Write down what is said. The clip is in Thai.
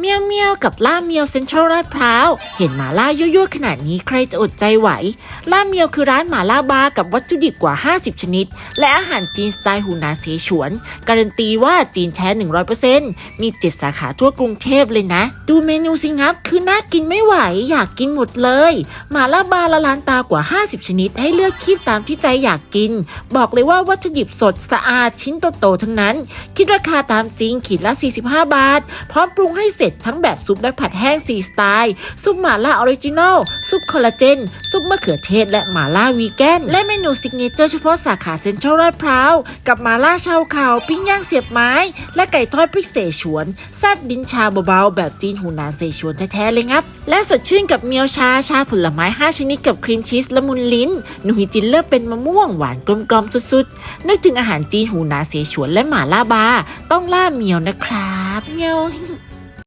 เมียวเมียวกับล่าเมียวเซ็นทรัลลาดพร้าว เห็นหมาล่ายั่วๆขนาดนี้ใครจะอดใจไหว ล่าเมียวคือร้านหมาล่าบาร์กับวัตถุดิบกว่า 50 ชนิด และอาหารจีนสไตล์หูนาเสฉวน การันตีว่าจีนแท้ 100%มี 7 สาขาทั่วกรุงเทพเลยนะ ดูเมนูสิงับคือน่ากินไม่ไหวอยากกินหมดเลย หมาล่าบาร์ละลานตากว่า 50 ชนิด ให้เลือกคีบตามที่ใจอยากกิน บอกเลยว่าวัตถุดิบสดสะอาดชิ้นโตๆทั้งนั้น คิดราคาตามจริงขีดละ 45 บาท พร้อมปรุงให้เสร็จทั้งแบบซุปและผัดแห้ง4สไตล์ ซุปหม่าล่าออริจินอล ซุปคอลลาเจน ซุปมะเขือเทศ และหม่าล่าวีแกน และเมนูซิกเนเจอร์เฉพาะสาขาเซ็นทรัลลาดพร้าว กับหม่าล่าชาวเขาปิ้งย่างเสียบไม้ และไก่ทอดพริกเสฉวน แซบดินชาเบาๆ แบบจีนหูนานเสฉวนแท้ๆเลยงับ และสดชื่นกับเมียวชาชาผลไม้ 5 ชนิดกับครีมชีสละมุนลิ้นหนูฮิจินเลือกเป็นมะม่วงหวานกลมๆสุดๆ นึกถึงอาหารจีนหูนาเสฉวนและหม่าล่าบาต้องล่าเมียวนะครับเมียว